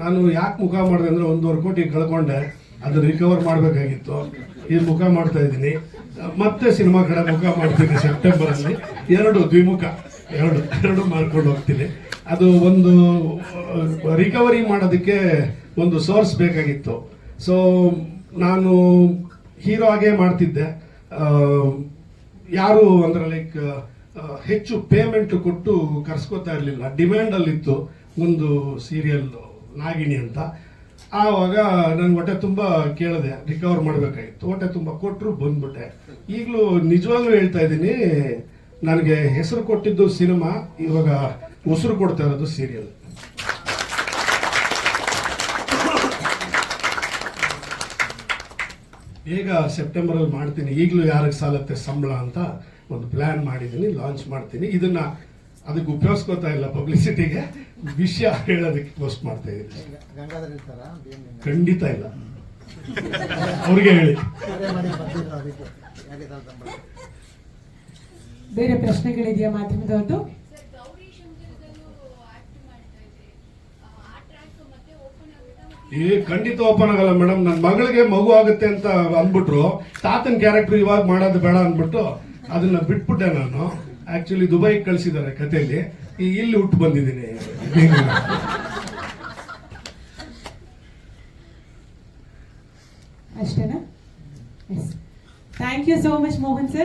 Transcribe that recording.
ನಾನು ಯಾಕೆ ಮುಖ ಮಾಡಿದೆ ಅಂದರೆ ಒಂದೂವರೆ ಕೋಟಿ ಕಳ್ಕೊಂಡೆ ಅದು ರಿಕವರ್ ಮಾಡಬೇಕಾಗಿತ್ತು. ಈ ಮುಖ ಮಾಡ್ತಾ ಇದ್ದೀನಿ. ಮತ್ತೆ ಸಿನಿಮಾ ಕಡೆ ಮುಖ ಮಾಡ್ತೀನಿ ಸೆಪ್ಟೆಂಬರ್ ಅಲ್ಲಿ ಎರಡು ದ್ವಿಮುಖ, ಎರಡು ಎರಡು ಮಾಡ್ಕೊಂಡು ಹೋಗ್ತೀನಿ. ಅದು ಒಂದು ರಿಕವರಿ ಮಾಡೋದಕ್ಕೆ ಒಂದು ಸೋರ್ಸ್ ಬೇಕಾಗಿತ್ತು. ಸೊ ನಾನು ಹೀರೋ ಆಗೇ ಮಾಡ್ತಿದ್ದೆ. ಯಾರು ಅಂದ್ರೆ ಲೈಕ್ ಹೆಚ್ಚು ಪೇಮೆಂಟ್ ಕೊಟ್ಟು ಕರ್ಸ್ಕೊತಾ ಇರಲಿಲ್ಲ. ಡಿಮ್ಯಾಂಡಲ್ಲಿತ್ತು ಒಂದು ಸೀರಿಯಲ್ ನಾಗಿಣಿ ಅಂತ. ಆವಾಗ ನನ್ನ ಹೊಟ್ಟೆ ತುಂಬ ಕೇಳಿದೆ ರಿಕವರ್ ಮಾಡಬೇಕಾಗಿತ್ತು. ಹೊಟ್ಟೆ ತುಂಬ ಕೊಟ್ಟರು ಬಂದ್ಬಿಟ್ಟೆ. ಈಗಲೂ ನಿಜವಾಗ್ಲೂ ಹೇಳ್ತಾ ಇದ್ದೀನಿ, ನನಗೆ ಹೆಸರು ಕೊಟ್ಟಿದ್ದು ಸಿನಿಮಾ, ಇವಾಗ ಉಸಿರು ಕೊಡ್ತಾ ಇರೋದು ಸೀರಿಯಲ್ ಈಗ ಸೆಪ್ಟೆಂಬರ್ ಅಲ್ಲಿ ಮಾಡ್ತೀನಿ. ಈಗಲೂ ಯಾರಿಗೆ ಸಾಲತ್ತೆ ಸಂಬಳ ಅಂತ ಒಂದು ಪ್ಲಾನ್ ಮಾಡಿದ್ದೀನಿ ಲಾಂಚ್ ಮಾಡ್ತೀನಿ. ಇದನ್ನ ಅದಕ್ಕೆ ಉಪಯೋಗಿಸ್ಕೊತಾ ಇಲ್ಲ ಪಬ್ಲಿಸಿಟಿಗೆ ವಿಷಯ ಹೇಳೋದಕ್ಕೆ ಪೋಸ್ಟ್ ಮಾಡ್ತಾ ಇದ್ದೀನಿ. ಖಂಡಿತ ಇಲ್ಲ. ಅವ್ರಿಗೆ ಹೇಳಿ. ಬೇರೆ ಪ್ರಶ್ನೆಗಳಿದೆಯಾ ಮಾಧ್ಯಮದವ್ರದ್ದು ಸರ್ ಗೌರಿ ಆಕ್ಟ್ ಮಾಡ್ತಾ ಇದ್ರಿ ಆ ಟ್ರ್ಯಾಕ್ ಮತ್ತೆ ಓಪನ್ ಆಗುತ್ತಾ ಏ ಖಂಡಿತ ಓಪನ್ ಆಗಲ್ಲ ಮೇಡಮ್ ನನ್ನ ಮಗಳಿಗೆ ಮಗು ಆಗುತ್ತೆ ಅಂತ ಅಂದ್ಬಿಟ್ರು ತಾತನ ಕ್ಯಾರೆಕ್ಟರ್ ಇವಾಗ ಮಾಡೋದು ಬೇಡ ಅಂದ್ಬಿಟ್ಟು ಅದನ್ನ ಬಿಟ್ಬಿಟ್ಟೆ ನಾನು. ಆಕ್ಚುಲಿ ದುಬೈಗೆ ಕಳಿಸಿದ್ದಾರೆ ಕಥೆಯಲ್ಲಿ. ಇಲ್ಲಿ ಹುಟ್ಟು ಬಂದಿದ್ದೀನಿ. ಅಷ್ಟೇನಾ? Thank you so much Mohan sir